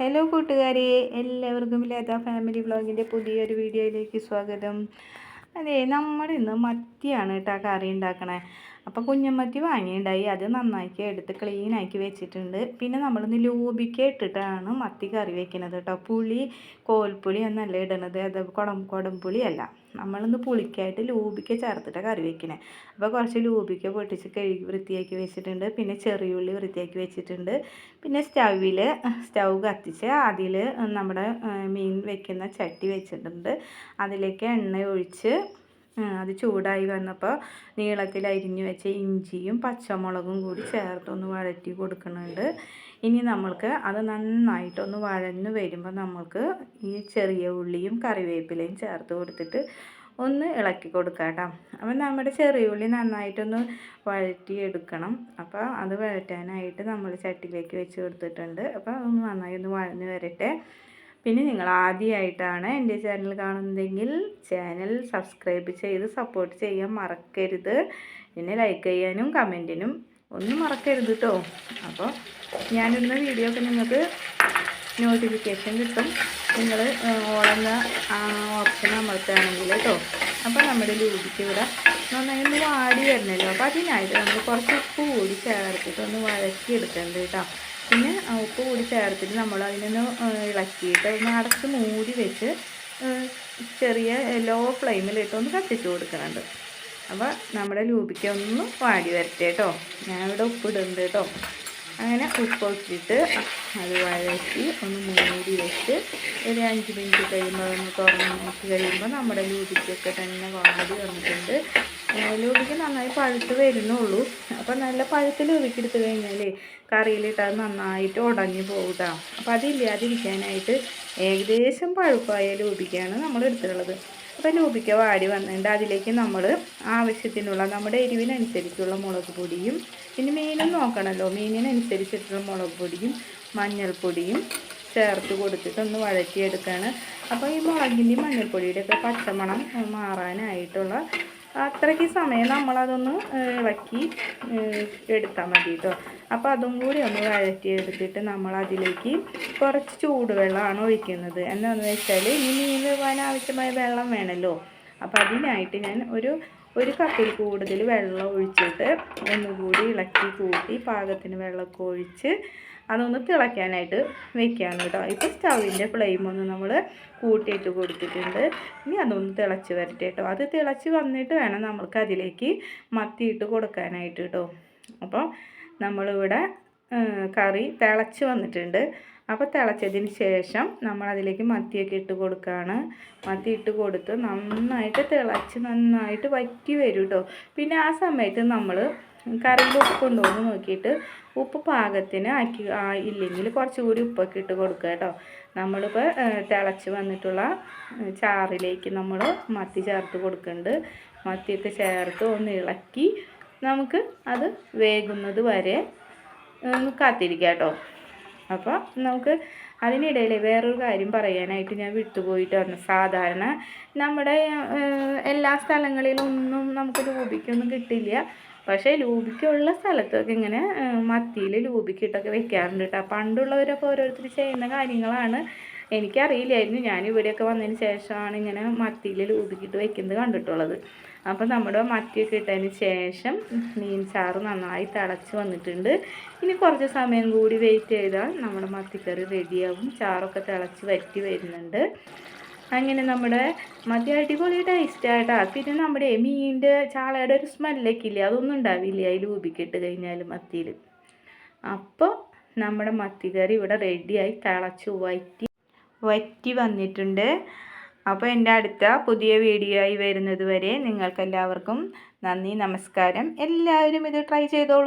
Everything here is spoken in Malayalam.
ഹലോ കൂട്ടുകാരെ. എല്ലാവർക്കും ലത ഫാമിലി വ്ളോഗിന്റെ പുതിയൊരു വീഡിയോയിലേക്ക് സ്വാഗതം. അതെ നമ്മുടെ ഇന്ന് മത്തിയാണ് കേട്ടോ കറി ഉണ്ടാക്കണേ. അപ്പോൾ കുഞ്ഞമ്മത്തി വാങ്ങിയിട്ടുണ്ടായി. അത് നന്നാക്കി എടുത്ത് ക്ലീനാക്കി വെച്ചിട്ടുണ്ട്. പിന്നെ നമ്മളിന്ന് ലൂബിക്ക ഇട്ടിട്ടാണ് മത്തി കറി വെക്കുന്നത് കേട്ടോ. പുളി കോൽപ്പുളി എന്നല്ല ഇടണത്. അത് കുടം കുടംപുളി അല്ല. നമ്മളിന്ന് പുളിക്കായിട്ട് ലൂബിക്ക ചേർത്തിട്ടാണ് കറി വെക്കണേ. അപ്പോൾ കുറച്ച് ലൂബിക്ക പൊട്ടിച്ച് കഴുകി വൃത്തിയാക്കി വെച്ചിട്ടുണ്ട്. പിന്നെ ചെറിയുള്ളി വൃത്തിയാക്കി വെച്ചിട്ടുണ്ട്. പിന്നെ സ്റ്റൗവിൽ സ്റ്റൗ കത്തിച്ച് അതിൽ നമ്മുടെ മീൻ വെക്കുന്ന ചട്ടി വെച്ചിട്ടുണ്ട്. അതിലേക്ക് എണ്ണ ഒഴിച്ച് അത് ചൂടായി വന്നപ്പോൾ നീളത്തിൽ അരിഞ്ഞു വെച്ച ഇഞ്ചിയും പച്ചമുളകും കൂടി ചേർത്തൊന്ന് വഴറ്റി കൊടുക്കുന്നുണ്ട്. ഇനി നമ്മൾക്ക് അത് നന്നായിട്ടൊന്ന് വഴന്ന് വരുമ്പോൾ നമ്മൾക്ക് ഈ ചെറിയ ഉള്ളിയും കറിവേപ്പിലയും ചേർത്ത് കൊടുത്തിട്ട് ഒന്ന് ഇളക്കി കൊടുക്കാം കേട്ടോ അപ്പം നമ്മുടെ ചെറിയ ഉള്ളി നന്നായിട്ടൊന്ന് വഴറ്റി എടുക്കണം. അപ്പോൾ അത് വഴറ്റാനായിട്ട് നമ്മൾ ചട്ടിയിലേക്ക് വെച്ച് കൊടുത്തിട്ടുണ്ട്. അപ്പോൾ ഒന്ന് നന്നായി ഒന്ന് വഴന്ന് വരട്ടെ. പിന്നെ നിങ്ങൾ ആദ്യമായിട്ടാണ് എന്റെ ചാനൽ കാണുന്നതെങ്കിൽ ചാനൽ സബ്സ്ക്രൈബ് ചെയ്ത് സപ്പോർട്ട് ചെയ്യാൻ മറക്കരുത്. പിന്നെ ലൈക്ക് ചെയ്യാനും കമന്റിനും ഒന്നും മറക്കരുത് കേട്ടോ അപ്പോൾ ഞാനിടുന്ന വീഡിയോ ഒക്കെ നിങ്ങൾക്ക് നോട്ടിഫിക്കേഷൻ കിട്ടും. നിങ്ങൾ ഓളെന്ന ഓപ്ഷൻ അമർത്തുകയാണെങ്കിൽ കേട്ടോ അപ്പോൾ നമ്മുടെ ലൂബിക്ക് ഇവിടെ നന്നായി ഒന്ന് വാടി വരണല്ലോ. അപ്പോൾ അതിനായിട്ട് നമ്മൾ കുറച്ച് ഉപ്പ് കൂടി ചേർത്തിട്ട് ഒന്ന് വഴക്കി എടുക്കേണ്ടത് കേട്ടോ പിന്നെ ഉപ്പ് കൂടി ചേർത്തിട്ട് നമ്മൾ അതിനൊന്ന് ഇളക്കിയിട്ട് ഒന്ന് അടച്ച് മൂടി വെച്ച് ചെറിയ ലോ ഫ്ലെയിമിലിട്ട് ഒന്ന് കത്തിച്ച് കൊടുക്കുന്നുണ്ട്. അപ്പോൾ നമ്മുടെ ലൂപിക്ക ഒന്ന് വാടി വരട്ടെ കേട്ടോ ഞാനിവിടെ ഉപ്പിടുന്നുണ്ട് കേട്ടോ അങ്ങനെ ഉപ്പ് ഇട്ടിട്ട് അത് വഴറ്റി ഒന്ന് മൂടി വെച്ച് ഒരു അഞ്ച് മിനിറ്റ് കഴിയുമ്പോൾ ഒന്ന് തുറന്ന് നോക്കി കഴിയുമ്പോൾ നമ്മുടെ ലൂപിക്കൊക്കെ തന്നെ വാടി വന്നിട്ടുണ്ട്. ലൂപിക്ക് നന്നായി പഴുത്ത് വരുന്നുള്ളൂ. അപ്പോൾ നല്ല പഴുത്ത് ലൂബിക്ക് എടുത്ത് കഴിഞ്ഞാൽ കറിയിലിട്ട് അത് നന്നായിട്ട് ഉടഞ്ഞു പോകുക അപ്പോൾ അതില്ലാതിരിക്കാനായിട്ട് ഏകദേശം പഴുപ്പായ ലൂബിക്കാണ് നമ്മൾ എടുത്തിട്ടുള്ളത്. അപ്പോൾ ലൂബിക്ക വാടി വന്നിട്ട് അതിലേക്ക് നമ്മൾ ആവശ്യത്തിനുള്ള നമ്മുടെ എരിവിനനുസരിച്ചുള്ള മുളക് പൊടിയും പിന്നെ മീനും നോക്കണമല്ലോ മീനിനനുസരിച്ചിട്ടുള്ള മുളക് പൊടിയും മഞ്ഞൾപ്പൊടിയും ചേർത്ത് കൊടുത്തിട്ട് ഒന്ന് വഴറ്റിയെടുക്കുകയാണ് അപ്പോൾ ഈ മുളകിന്റെയും മഞ്ഞൾപ്പൊടിയുടെയൊക്കെ പച്ചമണം മാറാനായിട്ടുള്ള അത്രയ്ക്ക് സമയം നമ്മളതൊന്ന് ഇളക്കി എടുത്താൽ മതി കേട്ടോ അപ്പോൾ അതും കൂടി ഒന്ന് വഴറ്റിയെടുത്തിട്ട് നമ്മൾ അതിലേക്ക് കുറച്ച് ചൂടുവെള്ളമാണ് ഒഴിക്കുന്നത്. എന്താണെന്ന് വെച്ചാൽ ഇനി മീൻ വേവാൻ ആവശ്യമായ വെള്ളം വേണമല്ലോ അപ്പോൾ അതിനായിട്ട് ഞാൻ ഒരു ഒരു കപ്പിൽ കൂടുതൽ വെള്ളം ഒഴിച്ചിട്ട് ഒന്നുകൂടി ഇളക്കി കൂട്ടി പാകത്തിന് വെള്ളമൊക്കെ ഒഴിച്ച് അതൊന്ന് തിളയ്ക്കാനായിട്ട് വെക്കുകയാണ് കേട്ടോ. ഇപ്പോൾ സ്റ്റൗവിന്റെ ഫ്ലെയിം ഒന്ന് നമ്മൾ കൂട്ടിയിട്ട് കൊടുത്തിട്ടുണ്ട്. ഇനി അതൊന്ന് തിളച്ച് വരട്ടെ കേട്ടോ. അത് തിളച്ച് വന്നിട്ട് വേണം നമ്മൾക്ക് അതിലേക്ക് മത്തിയിട്ട് കൊടുക്കാനായിട്ട് കേട്ടോ. അപ്പോൾ നമ്മളിവിടെ കറി തിളച്ച് വന്നിട്ടുണ്ട്. അപ്പോൾ തിളച്ചതിന് ശേഷം നമ്മൾ അതിലേക്ക് മത്തിയൊക്കെ ഇട്ട് കൊടുക്കുകയാണ് മത്തി ഇട്ട് കൊടുത്ത് നന്നായിട്ട് തിളച്ച് നന്നായിട്ട് വറ്റി വരും കേട്ടോ. പിന്നെ ആ സമയത്ത് നമ്മൾ കറിയിൽ ഉപ്പ് ഉണ്ടോ എന്ന് നോക്കിയിട്ട് ഉപ്പ് പാകത്തിന് ആക്കി ഇല്ലെങ്കിൽ കുറച്ചുകൂടി ഉപ്പൊക്കെ ഇട്ട് കൊടുക്കുക കേട്ടോ. നമ്മളിപ്പോൾ തിളച്ച് വന്നിട്ടുള്ള ചാറിലേക്ക് നമ്മൾ മത്തി ചേർത്ത് കൊടുക്കുന്നുണ്ട്. മത്തിയൊക്കെ ചേർത്ത് ഒന്ന് ഇളക്കി നമുക്ക് അത് വേകുന്നത് വരെ കാത്തിരിക്കാം കേട്ടോ. അപ്പോൾ നമുക്ക് അതിനിടയിൽ വേറൊരു കാര്യം പറയാനായിട്ട് ഞാൻ വിട്ടുപോയിട്ട് വന്നു. സാധാരണ നമ്മുടെ എല്ലാ സ്ഥലങ്ങളിലൊന്നും നമുക്ക് രൂപിക്കൊന്നും കിട്ടില്ല. പക്ഷേ ലൂബിക്കുള്ള സ്ഥലത്തൊക്കെ ഇങ്ങനെ മത്തിയിൽ ലൂബിക്കിട്ടൊക്കെ വെക്കാറുണ്ട് കേട്ടോ. പണ്ടുള്ളവരൊക്കെ ഓരോരുത്തർ ചെയ്യുന്ന കാര്യങ്ങളാണ്. എനിക്കറിയില്ലായിരുന്നു. ഞാൻ ഇവിടെയൊക്കെ വന്നതിന് ശേഷമാണ് ഇങ്ങനെ മത്തിയിൽ ലൂബിക്കിട്ട് വെക്കുന്നത് കണ്ടിട്ടുള്ളത്. അപ്പോൾ നമ്മുടെ മത്തിയൊക്കെ ഇട്ടതിന് ശേഷം മീൻ ചാറ് നന്നായി തിളച്ച് വന്നിട്ടുണ്ട്. ഇനി കുറച്ച് സമയം കൂടി വെയിറ്റ് ചെയ്താൽ നമ്മുടെ മത്തിക്കറി റെഡിയാവും ചാറൊക്കെ തിളച്ച് വറ്റി വരുന്നുണ്ട്. അങ്ങനെ നമ്മുടെ മതി അടിപൊളി ടേസ്റ്റായിട്ടാ പിന്നെ നമ്മുടെ മീനിന്റെ ചാളയുടെ ഒരു സ്മെല്ലൊക്കെ അതൊന്നും ഉണ്ടാവില്ല? അതിൽ ഊപിക്കിട്ട് കഴിഞ്ഞാൽ മത്തിയിൽ. അപ്പോൾ നമ്മുടെ മത്തിക്കറി ഇവിടെ റെഡിയായി തിളച്ചു വറ്റി വറ്റി വന്നിട്ടുണ്ട്. അപ്പോൾ എന്റെ അടുത്ത പുതിയ വീഡിയോ ആയി വരുന്നത് വരെ നിങ്ങൾക്കെല്ലാവർക്കും നന്ദി നമസ്കാരം. എല്ലാവരും ഇത് ട്രൈ ചെയ്തോളൂ.